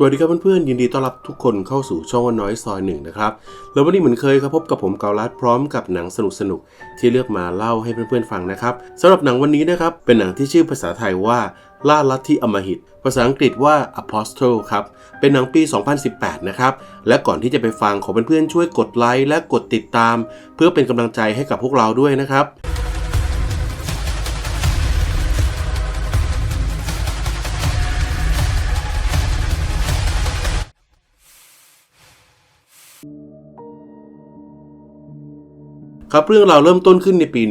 สวัสดีครับเพื่อนๆยินดีต้อนรับทุกคนเข้าสู่ช่องวันน้อยซอยหนึ่งนะครับ แล้ววันนี้เหมือนเคยครับพบกับผมเกาลัดพร้อมกับหนังสนุกๆที่เลือกมาเล่าให้เพื่อนๆฟังนะครับสำหรับหนังวันนี้นะครับเป็นหนังที่ชื่อภาษาไทยว่าล่าลัทธิอมหิต ภาษาอังกฤษว่า Apostle ครับ เป็นหนังปี 2018 นะครับ และก่อนที่จะไปฟังขอเพื่อนๆช่วยกดไลค์และกดติดตาม เพื่อเป็นกำลังใจให้กับพวกเราด้วยนะครับ ครับเรื่องราวเริ่มต้นขึ้นในปี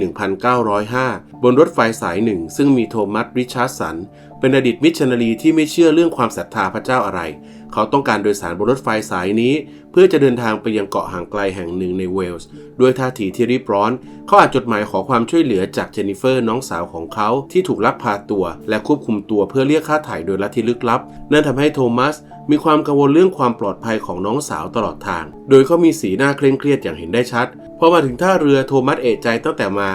1905 บนรถไฟสายหนึ่ง ซึ่งมีโทมัสริชาร์ดสัน เป็นอดีตมิชชันนารีที่ไม่เชื่อเรื่องความศรัทธาพระเจ้าอะไร เขาต้องการโดยสารบนรถไฟสายนี้ เพื่อจะเดินทางไปยังเกาะห่างไกลแห่งหนึ่งในเวลส์ ด้วยท่าทีที่รีบร้อน เขาอ่านจดหมายขอความช่วยเหลือจากเจนนิเฟอร์น้องสาวของเขาที่ถูกลักพาตัว และควบคุมตัวเพื่อเรียกค่าไถ่โดยลัทธิลึกลับ นั่นทำให้โทมัส มีความกังวลเรื่องความปลอดภัยของน้องสาวตลอดทาง โดยเขามีสีหน้าเคร่งเครียดอย่างเห็นได้ชัด พอมาถึงท่าเรือโทมัสเอะใจตั้งแต่มา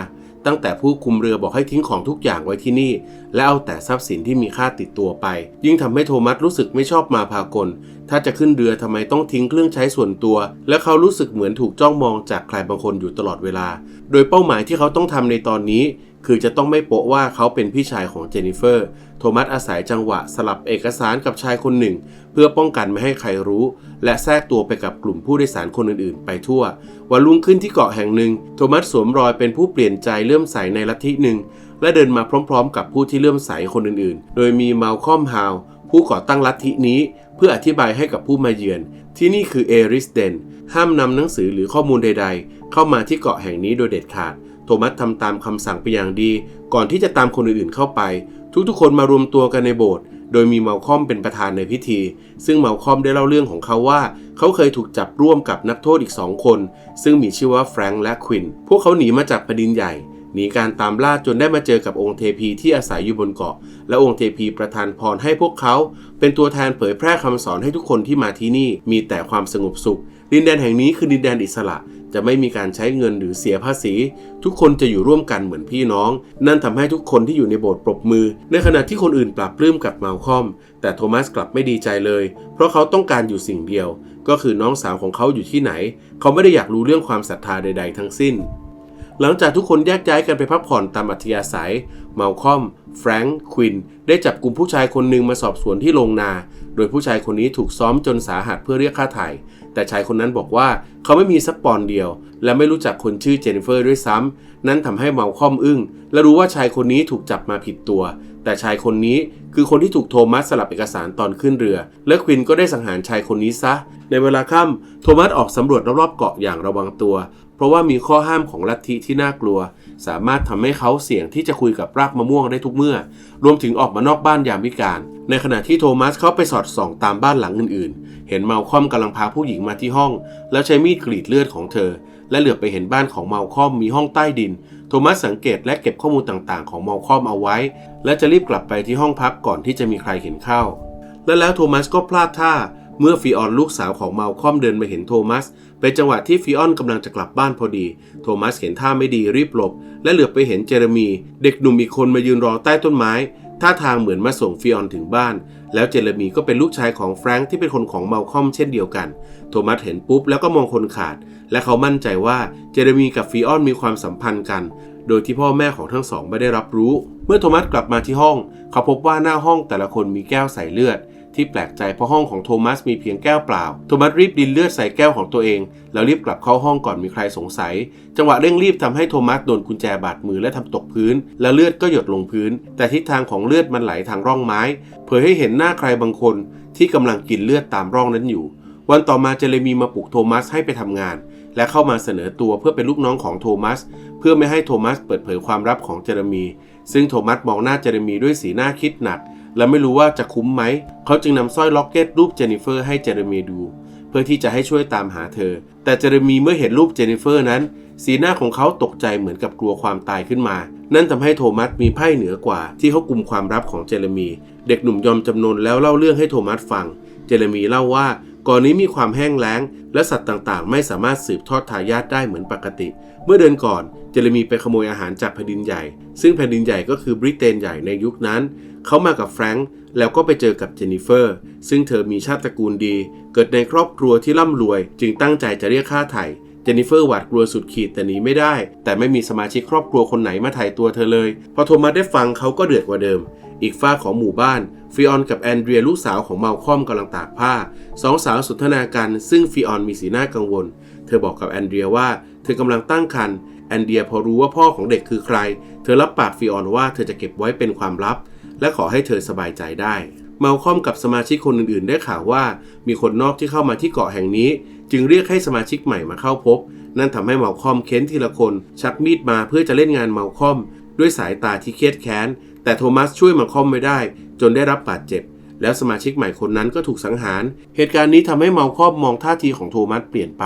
ตั้งแต่ผู้คุมเรือบอกให้ทิ้งของทุกอย่างไว้ที่นี่ และเอาแต่ทรัพย์สินที่มีค่าติดตัวไป ยิ่งทำให้โทมัสรู้สึกไม่ชอบมาพากล ถ้าจะขึ้นเรือทำไมต้องทิ้งเครื่องใช้ส่วนตัว และเขารู้สึกเหมือนถูกจ้องมองจากใครบางคนอยู่ตลอดเวลา โดยเป้าหมายที่เขาต้องทำในตอนนี้ คือจะต้องไม่โปะว่าเขาเป็นพี่ชายของเจนนิเฟอร์ โทมัสอาศัยจังหวะสลับเอกสารกับชายคนหนึ่ง เพื่อป้องกันไม่ให้ใครรู้ และแทรกตัวไปกับกลุ่มผู้โดยสารคนอื่นๆ ไปทั่ว วันรุ่งขึ้นที่เกาะแห่งหนึ่ง โทมัสสวมรอยเป็นผู้เปลี่ยนใจเลื่อมใสในลัทธิหนึ่ง และเดินมาพร้อมๆ กับผู้ที่เลื่อมใสคนอื่นๆ โดยมีเมาลคอมฮาวผู้ก่อตั้งลัทธินี้ เพื่ออธิบายให้กับผู้มาเยือน ที่นี่คือเอริสเดนห้ามนำหนังสือหรือข้อมูลใด ๆ เข้ามาที่เกาะแห่งนี้โดยเด็ดขาด โทมัสทำตามคำสั่งไปอย่างดี ก่อนที่จะตามคนอื่นๆเข้าไป ทุกๆ คนมารวมตัวกันในโบสถ์โดยมีเมาคอมเป็นประธานในพิธี ซึ่งเมาคอมได้เล่าเรื่องของเขาว่า เขาเคยถูกจับร่วมกับนักโทษอีกสองคน ซึ่งมีชื่อว่าแฟรงค์และควิน พวกเขาหนีมาจากแผ่นดินใหญ่ หนีการตามล่าจนได้มาเจอกับองค์เทพีที่อาศัยอยู่บนเกาะ และองค์เทพีประทานพรให้พวกเขา เป็นตัวแทนเผยแพร่คำสอนให้ทุกคนที่มาที่นี่มีแต่ความสงบสุข ดินแดนแห่งนี้คือดินแดนอิสระ จะไม่มีการใช้เงินหรือเสียภาษี ทุกคนจะอยู่ร่วมกันเหมือนพี่น้อง นั่นทำให้ทุกคนที่อยู่ในโบสถ์ปรบมือ ในขณะที่คนอื่นปรับปลื้มกับมาลคอม แต่โทมัสกลับไม่ดีใจเลย เพราะเขาต้องการอยู่สิ่งเดียว ก็คือน้องสาวของเขาอยู่ที่ไหน เขาไม่ได้อยากรู้เรื่องความศรัทธาใด ๆ ทั้งสิ้นหลังจากทุกคนแยกย้ายกันไปพักผ่อนตามอัธยาศัย เมาลคอม แฟรงค์ ควิน ได้จับกลุ่มผู้ชายคนหนึ่งมาสอบสวนที่โรงนา โดยผู้ชายคนนี้ถูกซ้อมจนสาหัสเพื่อเรียกค่าไถ่ แต่ชายคนนั้นบอกว่าเขาไม่มีสักปอนเดียว และไม่รู้จักคนชื่อเจนนิเฟอร์ด้วยซ้ำนั่นทำให้เมาคอมอึ้ง และรู้ว่าชายคนนี้ถูกจับมาผิดตัว แต่ชายคนนี้คือคนที่ถูกโทมัสสลับเอกสารตอนขึ้นเรือ และควินก็ได้สังหารชายคนนี้ซะ ในเวลาค่ำโทมัสออกสำรวจรอบๆเกาะอย่างระวังตัว เพราะว่ามีข้อห้ามของลัทธิที่น่ากลัว สามารถทำให้เขาเสี่ยงที่จะคุยกับรากมะม่วงได้ทุกเมื่อ รวมถึงออกมานอกบ้านยามวิกาลในขณะที่โทมัสเข้าไปสอดส่องตามบ้านหลังอื่นๆ เห็นเมาคอมกำลังพาผู้หญิงมาที่ห้อง แล้วใช้มีดกรีดเลือดของเธอ และเหลือบไปเห็นบ้านของเมาคอมมีห้องใต้ดิน โทมัสสังเกตและเก็บข้อมูลต่างๆ ของเมาคอมเอาไว้ และจะรีบกลับไปที่ห้องพักก่อนที่จะมีใครเห็นเข้า และแล้วโทมัสก็พลาดท่า เมื่อฟีออนลูกสาวของเมาคอมเดินมาเห็นโทมัสเป็นจังหวะที่ฟีออนกำลังจะกลับบ้านพอดี โทมัสเห็นท่าไม่ดีรีบหลบ และเหลือบไปเห็นเจเรมี เด็กหนุ่มอีกคนมายืนรอใต้ต้นไม้ ท่าทางเหมือนมาส่งฟิออนถึงบ้าน แล้วเจเรมีก็เป็นลูกชายของแฟรงค์ที่เป็นคนของเมาคอมเช่นเดียวกัน โทมัสเห็นปุ๊บแล้วก็มองคนขาด และเขามั่นใจว่าเจเรมีกับฟิออนมีความสัมพันธ์กัน โดยที่พ่อแม่ของทั้งสองไม่ได้รับรู้ เมื่อโทมัสกลับมาที่ห้อง เขาพบว่าหน้าห้องแต่ละคนมีแก้วใส่เลือด ที่แปลกใจเพราะห้องของโทมัสมีเพียงแก้วเปล่า โทมัสรีบดินเลือดใส่แก้วของตัวเอง แล้วรีบกลับเข้าห้องก่อนมีใครสงสัย จังหวะเร่งรีบทำให้โทมัสโดนกุญแจบาดมือและทำตกพื้น แล้วเลือดก็หยดลงพื้น แต่ทิศทางของเลือดมันไหลทางร่องไม้ เผยให้เห็นหน้าใครบางคน ที่กำลังกินเลือดตามร่องนั้นอยู่ วันต่อมาเจเรมีมาปลุกโทมัสให้ไปทำงาน และเข้ามาเสนอตัวเพื่อเป็นลูกน้องของโทมัส เพื่อไม่ให้โทมัสเปิดเผยความลับของเจเรมี ซึ่งโทมัสมองหน้าเจเรมีด้วยสีหน้าคิดหนัก และไม่รู้ว่าจะคุ้มไหม เขาจึงนำสร้อยล็อกเก็ตรูปเจนนิเฟอร์ให้เจเรมีดู เพื่อที่จะให้ช่วยตามหาเธอ แต่เจเรมีเมื่อเห็นรูปเจนนิเฟอร์นั้น สีหน้าของเขาตกใจเหมือนกับกลัวความตายขึ้นมา นั่นทำให้โทมัสมีไพ่เหนือกว่า ที่เขากุมความลับของเจเรมี เด็กหนุ่มยอมจำนนแล้วเล่าเรื่องให้โทมัสฟัง เจเรมีเล่าว่า ก่อนนี้มีความแห้งแล้ง และสัตว์ต่างๆ ไม่สามารถสืบทอดทายาทได้เหมือนปกติ เมื่อเดือนก่อนเจเรมีไปขโมยอาหารจากแผ่นดินใหญ่ ซึ่งแผ่นดินใหญ่ก็คือบริเตนใหญ่ในยุคนั้น เขามากับแฟรงค์แล้วก็ไปเจอกับเจนนิเฟอร์ ซึ่งเธอมีชาติตระกูลดี เกิดในครอบครัวที่ร่ำรวย จึงตั้งใจจะเรียกค่าไถ่เจนนิเฟอร์หวาดกลัวสุดขีดแต่หนีไม่ได้ แต่ไม่มีสมาชิกครอบครัวคนไหนมาถ่ายตัวเธอเลย พอโทมัสได้ฟังเขาก็เดือดกว่าเดิม อีกฝ้าของหมู่บ้าน ฟิออนกับแอนเดรียลูกสาวของเมาคอมกำลังตากผ้า สองสาวสนทนากัน ซึ่งฟิออนมีสีหน้ากังวล เธอบอกกับแอนเดรียว่าเธอกำลังตั้งครรภ์แอนเดรียพอรู้ว่าพ่อของเด็กคือใคร เธอรับปากฟิออนว่าเธอจะเก็บไว้เป็นความลับ และขอให้เธอสบายใจได้เมาคอมกับสมาชิกคนอื่นๆ ได้ข่าวว่า มีคนนอกที่เข้ามาที่เกาะแห่งนี้ จึงเรียกให้สมาชิกใหม่มาเข้าพบ นั่นทำให้เมาคอมเค้นทีละคน ชักมีดมาเพื่อจะเล่นงานเมาคอม ด้วยสายตาที่เครียดแค้น แต่โทมัสช่วยเมาคอมไม่ได้ จนได้รับบาดเจ็บ แล้วสมาชิกใหม่คนนั้นก็ถูกสังหาร เหตุการณ์นี้ทำให้เมาคอมมองท่าทีของโทมัสเปลี่ยนไป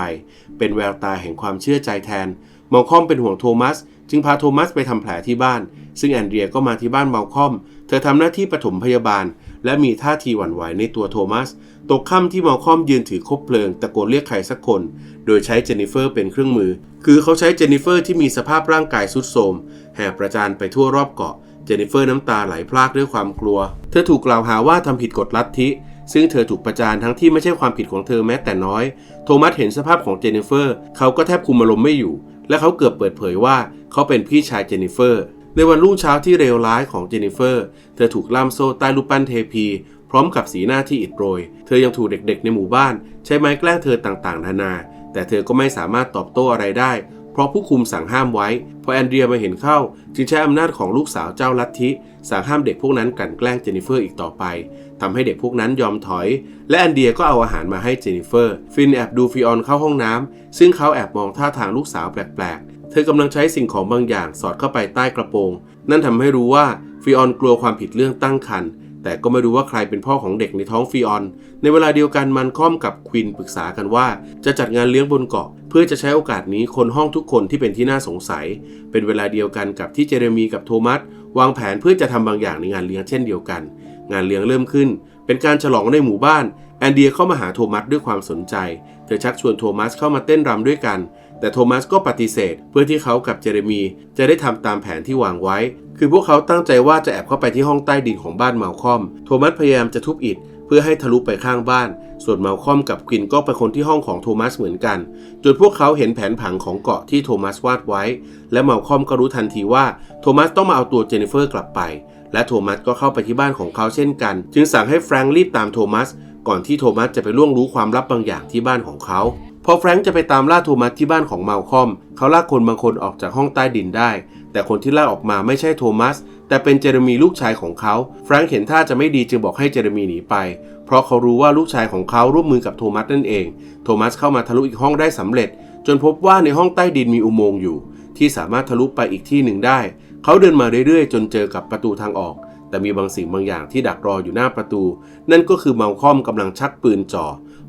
เป็นแววตาแห่งความเชื่อใจแทนเมาคอมเป็นห่วงโทมัส จึงพาโทมัสไปทำแผลที่บ้าน ซึ่งแอนเดรียก็มาที่บ้านเมาคอม เธอทำหน้าที่ปฐมพยาบาล และมีท่าทีหวั่นไหวในตัวโทมัส ตกค่ำที่เมาคอมยืนถือคบเพลิงตะโกนเรียกใครสักคน โดยใช้เจนนิเฟอร์เป็นเครื่องมือ คือเขาใช้เจนนิเฟอร์ที่มีสภาพร่างกายสุดโทรมแห่ประจานไปทั่วรอบเกาะ เจนนิเฟอร์น้ำตาไหลพรากด้วยความกลัว เธอถูกกล่าวหาว่าทำผิดกฎลัทธิ ซึ่งเธอถูกประจานทั้งที่ไม่ใช่ความผิดของเธอแม้แต่น้อย โทมัสเห็นสภาพของเจนนิเฟอร์ เขาก็แทบคุมอารมณ์ไม่อยู่ และเขาเกือบเปิดเผยว่าเขาเป็นพี่ชายเจนนิเฟอร์ ในวันรุ่งเช้าที่เลวร้ายของเจนนิเฟอร์ เธอถูกล่ามโซ่ใต้รูปปั้นเทพี พร้อมกับสีหน้าที่อิดโรย เธอยังถูกเด็กๆ ในหมู่บ้าน ใช้ไม้แกล้งเธอต่างๆ นานา แต่เธอก็ไม่สามารถตอบโต้อะไรได้ เพราะผู้คุมสั่งห้ามไว้ พอแอนเดรียมาเห็นเข้า จึงใช้อำนาจของลูกสาวเจ้าลัทธิสั่งห้ามเด็กพวกนั้นกลั่นแกล้งเจนนิเฟอร์อีกต่อไปทำให้เด็กพวกนั้นยอมถอย และแอนเดียก็เอาอาหารมาให้เจนนิเฟอร์ ฟินแอบดูฟิออนเข้าห้องน้ำซึ่งเขาแอบมองท่าทางลูกสาวแปลกๆ เธอกำลังใช้สิ่งของบางอย่างสอดเข้าไปใต้กระโปรง นั่นทำให้รู้ว่าฟิออนกลัวความผิดเรื่องตั้งครรภ์ แต่ก็ไม่รู้ว่าใครเป็นพ่อของเด็กในท้องฟิออน ในเวลาเดียวกันมันค่อมกับควินปรึกษากันว่า จะจัดงานเลี้ยงบนเกาะ เพื่อจะใช้โอกาสนี้คนห้องทุกคนที่เป็นที่น่าสงสัย เป็นเวลาเดียวกันกับที่เจเรมีกับโทมัสวางแผนเพื่อจะทำบางอย่างในงานเลี้ยงเช่นเดียวกัน งานเลี้ยงเริ่มขึ้น เป็นการฉลองในหมู่บ้านแอนเดียเข้ามาหาโทมัสด้วยความสนใจ เธอชักชวนโทมัสเข้ามาเต้นรำด้วยกัน แต่โทมัสก็ปฏิเสธ เพื่อที่เขากับเจเรมีจะได้ทำตามแผนที่วางไว้ คือพวกเขาตั้งใจว่าจะแอบเข้าไปที่ห้องใต้ดินของบ้านเมาคอม โทมัสพยายามจะทุบอิฐเพื่อให้ทะลุไปข้างบ้าน ส่วนเมาคอมกับควินก็ไปคนที่ห้องของโทมัสเหมือนกัน จนพวกเขาเห็นแผนผังของเกาะที่โทมัสวาดไว้ และเมาคอมก็รู้ทันทีว่าโทมัสต้องมาเอาตัวเจนนิเฟอร์กลับไป และโทมัสก็เข้าไปที่บ้านของเขาเช่นกัน จึงสั่งให้แฟรงค์รีบตามโทมัส ก่อนที่โทมัสจะไปล่วงรู้ความลับบางอย่างที่บ้านของเขา พอแฟรงค์จะไปตามล่าโทมัสที่บ้านของเมาคอม เขาลากคนบางคนออกจากห้องใต้ดินได้ แต่คนที่ลากออกมาไม่ใช่โทมัส แต่เป็นเจเรมีลูกชายของเขาแฟรงค์เห็นท่าจะไม่ดีจึงบอกให้เจเรมีหนีไป เพราะเขารู้ว่าลูกชายของเขาร่วมมือกับโทมัสนั่นเอง โทมัสเข้ามาทะลุอีกห้องได้สำเร็จ จนพบว่าในห้องใต้ดินมีอุโมงค์อยู่ ที่สามารถทะลุไปอีกที่หนึ่งได้ เขาเดินมาเรื่อยๆ จนเจอกับประตูทางออก แต่มีบางสิ่งบางอย่างที่ดักรออยู่หน้าประตู นั่นก็คือเมาคอมกำลังชักปืนจ่อ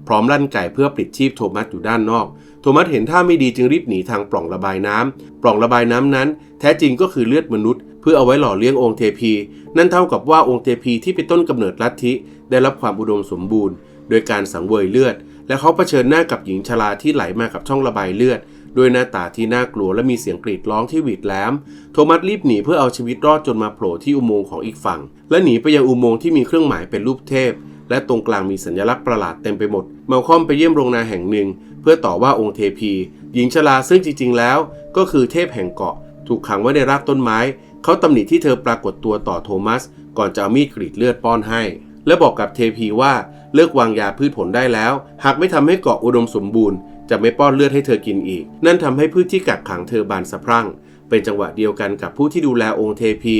พร้อมลั่นไก่เพื่อปลิดชีพโทมัสอยู่ด้านนอก โทมัสเห็นท่าไม่ดีจึงรีบหนีทางปล่องระบายน้ำปล่องระบายน้ำนั้น แท้จริงก็คือเลือดมนุษย์ เพื่อเอาไว้หล่อเลี้ยงองค์เทพี นั่นเท่ากับว่าองค์เทพีที่เป็นต้นกำเนิดลัทธิ ได้รับความอุดมสมบูรณ์ โดยการสังเวยเลือด และเขาเผชิญหน้ากับหญิงชราที่ไหลมากับช่องระบายเลือด ด้วยหน้าตาที่น่ากลัวและมีเสียงกรีดร้องที่หวีดแหลม โทมัสรีบหนีเพื่อเอาชีวิตรอดจนมาโผล่ที่อุโมงค์ของอีกฝั่ง และหนีไปยังอุโมงค์ที่มีเครื่องหมายเป็นรูปเทพ และตรงกลางมีสัญลักษณ์ประหลาดเต็มไปหมด เมาคอมไปเยี่ยมโรงนาแห่งหนึ่ง เพื่อต่อว่าองค์เทพี หญิงชราซึ่งจริง ๆ แล้ว ก็คือเทพแห่งเกาะ ถูกขังไว้ในรากต้นไม้ เขาตำหนิที่เธอปรากฏตัวต่อโทมัส ก่อนจะเอามีดกรีดเลือดป้อนให้ และบอกกับเทพีว่าเลิกวางยาพืชผลได้แล้ว หากไม่ทำให้เกาะอุดมสมบูรณ์ จะไม่ป้อนเลือดให้เธอกินอีก นั่นทำให้พืชที่กักขังเธอบานสะพรั่ง เป็นจังหวะเดียวกันกับผู้ที่ดูแลองค์เทพี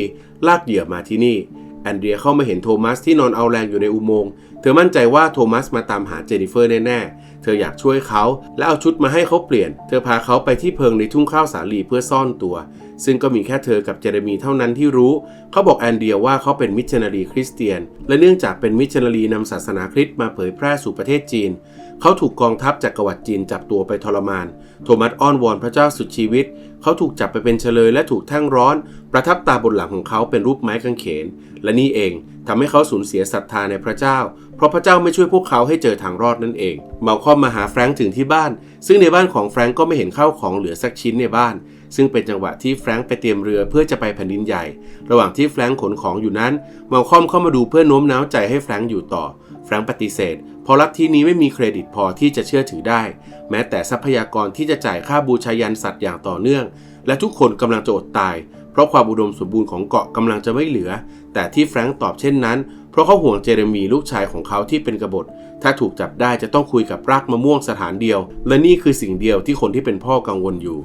ลากเหยื่อมาที่นี่แอนเดรียเข้ามาเห็นโทมัสที่นอนเอาแรงอยู่ในอุโมงค์ เธอมั่นใจว่าโทมัสมาตามหาเจนนิเฟอร์แน่ๆ เธออยากช่วยเขาและเอาชุดมาให้เขาเปลี่ยน เธอพาเขาไปที่เพิงในทุ่งข้าวสาลีเพื่อซ่อนตัว ซึ่งก็มีแค่เธอกับเจเรมีเท่านั้นที่รู้ เขาบอกแอนเดียว่าเขาเป็นมิชชันนารีคริสเตียน และเนื่องจากเป็นมิชชันนารีนำศาสนาคริสต์มาเผยแพร่สู่ประเทศจีน เขาถูกกองทัพจากกวรรดิจีนจับตัวไปทรมาน โทมัสอ้อนวอนพระเจ้าสุดชีวิต เขาถูกจับไปเป็นเฉลยและถูกแท่งร้อน ประทับตาบนหลังของเขาเป็นรูปไม้กางเขน และนี่เองทำให้เขาสูญเสียศรัทธาในพระเจ้า เพราะพระเจ้าไม่ช่วยพวกเขาให้เจอทางรอดนั่นเอง เมาคอมมาหาแฟรงค์ถึงที่บ้าน ซึ่งในบ้านของแฟรงค์ก็ไม่เห็นข้าวของเหลือสักชิ้นในบ้าน ซึ่งเป็นจังหวะที่แฟรงค์ไปเตรียมเรือเพื่อจะไปแผ่นดินใหญ่ ระหว่างที่แฟรงค์ขนของอยู่นั้น เมาคอมเข้ามาดูเพื่อโน้มน้าวใจให้แฟรงค์อยู่ต่อ แฟรงค์ปฏิเสธเพราะลัทธินี้ไม่มีเครดิตพอที่จะเชื่อถือได้ แม้แต่ทรัพยากรที่จะจ่ายค่าบูชายันสัตว์อย่างต่อเนื่อง และทุกคนกำลังจะอดตาย เพราะความอุดมสมบูรณ์ของเกาะกำลังจะไม่เหลือ แต่ที่แฟรงค์ตอบเช่นนั้น เพราะเขาห่วงเจเรมีลูกชายของเขาที่เป็นกบฏ ถ้าถูกจับได้จะต้องคุยกับรากมะม่วงสถานเดียว และนี่คือสิ่งเดียวที่คนที่เป็นพ่อกังวลอยู่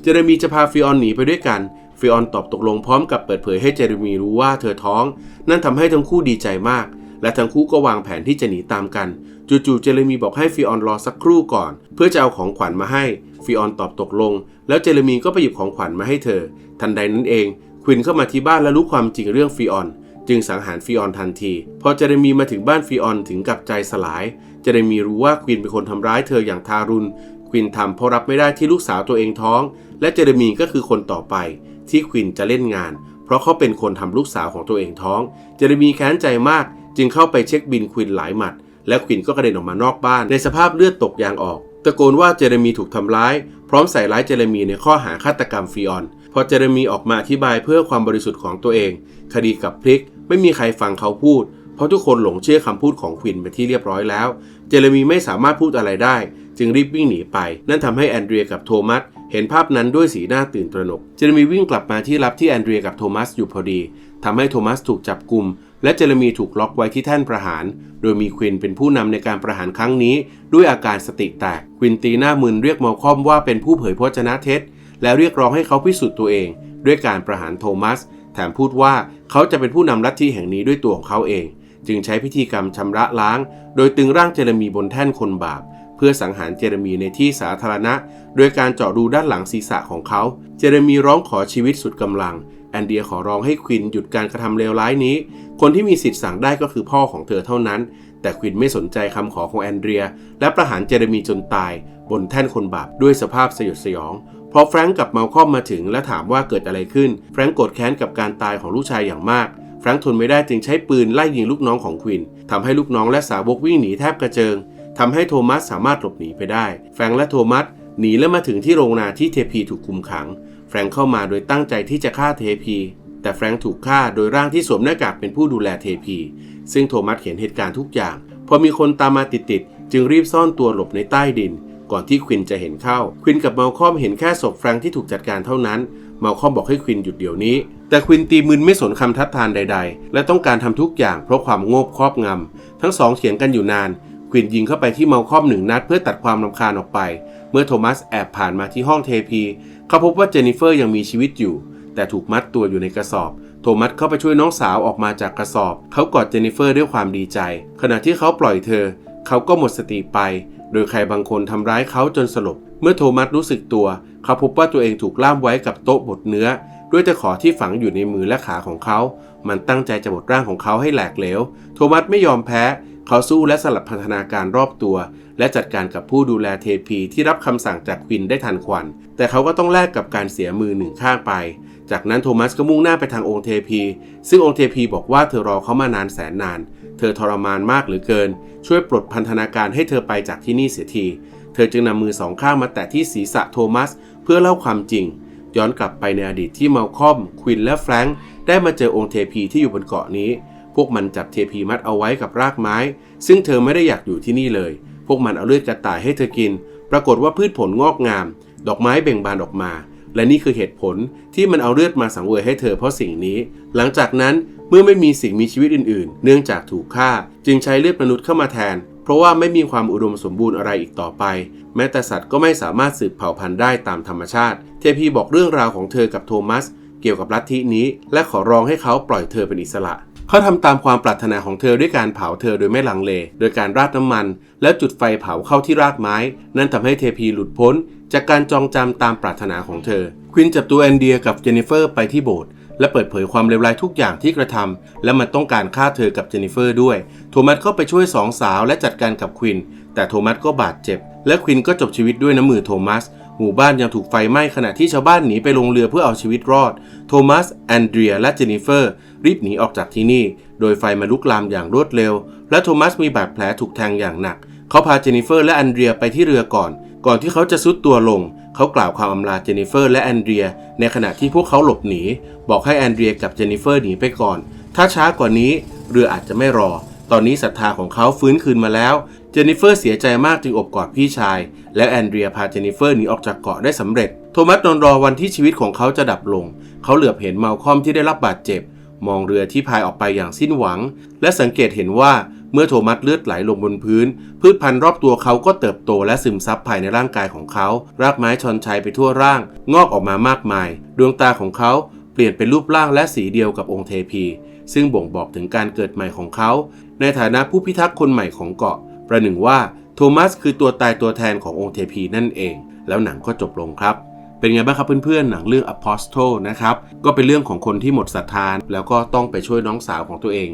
เจเรมีจะพาฟิออนหนีไปด้วยกันฟิออนตอบตกลงพร้อมกับเปิดเผยให้เจเรมีรู้ว่าเธอท้อง นั่นทำให้ทั้งคู่ดีใจมาก และทั้งคู่ก็วางแผนที่จะหนีตามกัน จู่ๆเจเรมีบอกให้ฟิออนรอสักครู่ก่อน เพื่อจะเอาของขวัญมาให้ ฟิออนตอบตกลง แล้วเจเรมีก็ไปหยิบของขวัญมาให้เธอ ทันใดนั้นเอง ควินเข้ามาที่บ้านและรู้ความจริงเรื่องฟิออน จึงสังหารฟิออนทันที พอเจเรมีมาถึงบ้านฟิออนถึงกับใจสลาย เจเรมีรู้ว่าควินเป็นคนทำร้ายเธออย่างทารุณ ควินทำเพราะรับไม่ได้ที่ลูกสาวตัวเองท้อง และเจเรมีก็คือคนต่อไป ที่ควินจะเล่นงาน เพราะเขาเป็นคนทำลูกสาวของตัวเองท้อง เจเรมีแค้นใจมาก จึงเข้าไปเช็คบินควินหลายหมัด และควินก็กระเด็นออกมานอกบ้าน ในสภาพเลือดตกยางออก ตะโกนว่าเจเรมีถูกทำร้าย พร้อมใส่ร้ายเจเรมีในข้อหาฆาตกรรมฟิออน พอเจเรมีออกมาอธิบายเพื่อความบริสุทธิ์ของตัวเอง คดีกับพลิกไม่มีใครฟังเขาพูด เพราะทุกคนหลงเชื่อคำพูดของควินไปที่เรียบร้อยแล้ว เจเรมีไม่สามารถพูดอะไรได้ จึงรีบวิ่งหนีไป นั่นทำให้แอนเดรียกับโทมัสเห็นภาพนั้นด้วยสีหน้าตื่นตระหนก เจเรมีวิ่งกลับมาที่รับที่แอนเดรียกับโทมัสอยู่พอดีทำให้โทมัสถูกจับกลุ่ม และเจเรมีถูกล็อกไว้ที่แท่นประหาร โดยมีควินเป็นผู้นำในการประหารครั้งนี้ ด้วยอาการสติแตก ควินตีหน้ามึนเรียกมอลคอมว่าเป็นผู้เผยพจนะเท็จ และเรียกร้องให้เขาพิสูจน์ตัวเอง ด้วยการประหารโทมัส แถมพูดว่าเขาจะเป็นผู้นำลัทธิแห่งนี้ด้วยตัวของเขาเอง จึงใช้พิธีกรรมชำระล้าง โดยตึงร่างเจเรมีบนแท่นคนบาปเพื่อสังหารเจเรมีในที่สาธารณะ โดยการเจาะรูด้านหลังศีรษะของเขา เจเรมีร้องขอชีวิตสุดกำลัง นเดียขอร้องให้ควินหยุดการกระทำเลวร้ายนี้ คนที่มีสิทธิ์สั่งได้ก็คือพ่อของเธอเท่านั้น แต่ควินไม่สนใจคำขอของแอนเดีย และประหารเจเรมีจนตาย บนแท่นคนบาปด้วยสภาพสยดสยองพอแฟรงก์กับมาคอมมาถึงและถามว่าเกิดอะไรขึ้น แฟรงก์โกรธแค้นกับการตายของลูกชายอย่างมาก แฟรงก์ทนไม่ได้จึงใช้ปืนไล่ยิงลูกน้องของควินทำให้ลูกน้องและสาวกวิ่งหนีแทบกระเจิงทำให้โทมัสสามารถหลบหนีไปได้ แฟรงก์และโทมัสหนีและมาถึงที่โรงนาที่เทพีถูกคุมขัง แฟรงก์เข้ามาโดยตั้งใจที่จะฆ่าเทพี แต่แฟรงก์ถูกฆ่าโดยร่างที่สวมหน้ากากเป็นผู้ดูแลเทพี ซึ่งโทมัสเห็นเหตุการณ์ทุกอย่าง พอมีคนตามมาติดๆจึงรีบซ่อนตัวหลบในใต้ดิน ก่อนที่ควินจะเห็นเข้า ควินกับเมาลคอมเห็นแค่ศพแฟรงค์ที่ถูกจัดการเท่านั้นเมาลคอมบอกให้ควินหยุดเดี๋ยวนี้ แต่ควินตีมึนไม่สนคำทัดทานใด ๆ และต้องการทำทุกอย่างเพราะความโง่ครอบงำทั้งสองเถียงกันอยู่นานควินยิงเข้าไปที่เมาลคอมหนึ่งนัดเพื่อตัดความรำคาญออกไป เมื่อโทมัสแอบผ่านมาที่ห้องเทพี เขาพบว่าเจนนิเฟอร์ยังมีชีวิตอยู่ แต่ถูกมัดตัวอยู่ในกระสอบ โทมัสเข้าไปช่วยน้องสาวออกมาจากกระสอบ เขากอดเจนนิเฟอร์ด้วยความดีใจ ขณะที่เขาปล่อยเธอ เขาก็หมดสติไป โดยใครบางคนทำร้ายเขาจนสลบ เมื่อโทมัสรู้สึกตัว เขาพบว่าตัวเองถูกล่ามไว้กับโต๊ะบดเนื้อ ด้วยตะขอที่ฝังอยู่ในมือและขาของเขา มันตั้งใจจะบดร่างของเขาให้แหลกเหลว โทมัสไม่ยอมแพ้ เขาสู้และสลับพันธนาการรอบตัว และจัดการกับผู้ดูแลเทพีที่รับคำสั่งจากควินได้ทันควัน แต่เขาก็ต้องแลกกับการเสียมือหนึ่งข้างไป จากนั้นโทมัสก็มุ่งหน้าไปทางองค์เทพี ซึ่งองค์เทพีบอกว่าเธอรอเขามานานแสนนาน เธอทรมานมากเหลือเกิน ช่วยปลดพันธนาการให้เธอไปจากที่นี่เสียที เธอจึงนำมือสองข้างมาแตะที่ศีรษะโทมัส เพื่อเล่าความจริง ย้อนกลับไปในอดีตที่เมาคอมควินและแฟรงค์ได้มาเจอองค์เทพีที่อยู่บนเกาะนี้ พวกมันจับเทพีมัดเอาไว้กับรากไม้ ซึ่งเธอไม่ได้อยากอยู่ที่นี่เลยพ วกมันเอาเลือดกระต่ายให้เธอกิน ปรากฏว่าพืชผลงอกงาม ดอกไม้เบ่งบานออกมา และนี่คือเหตุผลที่มันเอาเลือดมาสังเวยให้เธอเพราะสิ่งนี้ หลังจากนั้นเมื่อไม่มีสิ่งมีชีวิตอื่นๆ เนื่องจากถูกฆ่า จึงใช้เลือดมนุษย์เข้ามาแทน เพราะว่าไม่มีความอุดมสมบูรณ์อะไรอีกต่อไป แม้แต่สัตว์ก็ไม่สามารถสืบเผ่าพันธุ์ได้ตามธรรมชาติ เทพีบอกเรื่องราวของเธอกับโทมัส เกี่ยวกับลัทธินี้ และขอร้องให้เขาปล่อยเธอเป็นอิสระ เขาทำตามความปรารถนาของเธอด้วยการเผาเธอโดยไม่ลังเล โดยการราดน้ำมัน แล้วจุดไฟเผาเข้าที่รากไม้ นั่นทำให้เทพีหลุดพ้น จากการจองจำตามปรารถนาของเธอ ควินจับตัวแอนเดียกับเจนนิเฟอร์ไปที่โบสถ์และเปิดเผยความเลวร้ายทุกอย่างที่กระทำและมันต้องการฆ่าเธอกับเจนนิเฟอร์ด้วย โทมัสก็ไปช่วยสองสาวและจัดการกับควิน แต่โทมัสก็บาดเจ็บ และควินก็จบชีวิตด้วยน้ำมือโทมัส หมู่บ้านยังถูกไฟไหม้ขณะที่ชาวบ้านหนีไปลงเรือเพื่อเอาชีวิตรอด โทมัส แอนเดรีย และเจนิเฟอร์ รีบหนีออกจากที่นี่ โดยไฟมาลุกลามอย่างรวดเร็ว และโทมัสมีบาดแผลถูกแทงอย่างหนัก เขาพาเจนิเฟอร์และแอนเดรียไปที่เรือก่อน ก่อนที่เขาจะซุดตัวลง เขากล่าวความอำลาเจนิเฟอร์และแอนเดรีย ในขณะที่พวกเขาหลบหนี บอกให้แอนเดรียกับเจนิเฟอร์หนีไปก่อน ถ้าช้ากว่านี้เรืออาจจะไม่รอตอนนี้ศรัทธาของเขาฟื้นคืนมาแล้ว เจนนิเฟอร์เสียใจมากจึงอบกอดพี่ชาย และแอนเดรียพาเจนนิเฟอร์หนีออกจากเกาะได้สำเร็จ โทมัสนอนรอวันที่ชีวิตของเขาจะดับลง เขาเหลือบเห็นเมาคอมที่ได้รับบาดเจ็บ มองเรือที่พายออกไปอย่างสิ้นหวัง และสังเกตเห็นว่าเมื่อโทมัสเลือดไหลลงบนพื้น พืชพันธุ์รอบตัวเขาก็เติบโตและซึมซับภายในร่างกายของเขา รากไม้ชอนชัยไปทั่วร่าง งอกออกมามากมาย ดวงตาของเขาเปลี่ยนเป็นรูปร่างและสีเดียวกับองค์เทพี ซึ่งบ่งบอกถึงการเกิดใหม่ของเขา ในฐานะผู้พิทักษ์คนใหม่ของเกาะ ประหนึ่งว่าโทมัสคือตัวตายตัวแทนขององค์เทพีนั่นเอง แล้วหนังก็จบลงครับ เป็นไงบ้างครับเพื่อนๆ หนังเรื่อง Apostle นะครับ ก็เป็นเรื่องของคนที่หมดศรัทธาแล้วก็ต้องไปช่วยน้องสาวของตัวเอง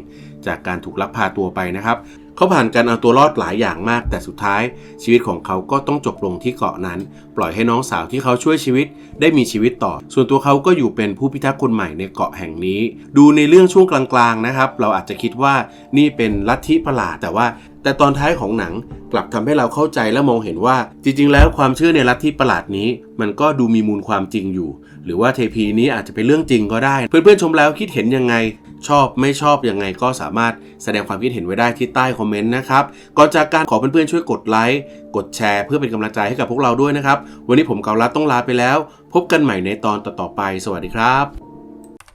จากการถูกลักพาตัวไปนะครับ เขาผ่านการเอาตัวรอดหลายอย่างมาก แต่สุดท้าย ชีวิตของเขาก็ต้องจบลงที่เกาะนั้น ปล่อยให้น้องสาวที่เขาช่วยชีวิต ได้มีชีวิตต่อ ส่วนตัวเขาก็อยู่เป็นผู้พิทักษ์คนใหม่ในเกาะแห่งนี้ ดูในเรื่องช่วงกลางๆนะครับ เราอาจจะคิดว่านี่เป็นลัทธิประหลาดแต่ว่าแต่ตอนท้ายของหนังกลับทำให้เราเข้าใจและมองเห็นว่า จริง ๆ แล้วความเชื่อในลัทธิประหลาดนี้ มันก็ดูมีมูลความจริงอยู่ หรือว่าเทพีนี้อาจจะเป็นเรื่องจริงก็ได้ เพื่อนๆชมแล้วคิดเห็นยังไง ชอบไม่ชอบยังไงก็สามารถแสดงความคิดเห็นไว้ได้ที่ใต้คอมเมนต์นะครับ ก่อนจากการขอเพื่อนๆช่วยกดไลค์ กดแชร์เพื่อเป็นกำลังใจให้กับพวกเราด้วยนะครับ วันนี้ผมเกาลัดต้องลาไปแล้ว พบกันใหม่ในตอนต่อๆไป สวัสดีครับ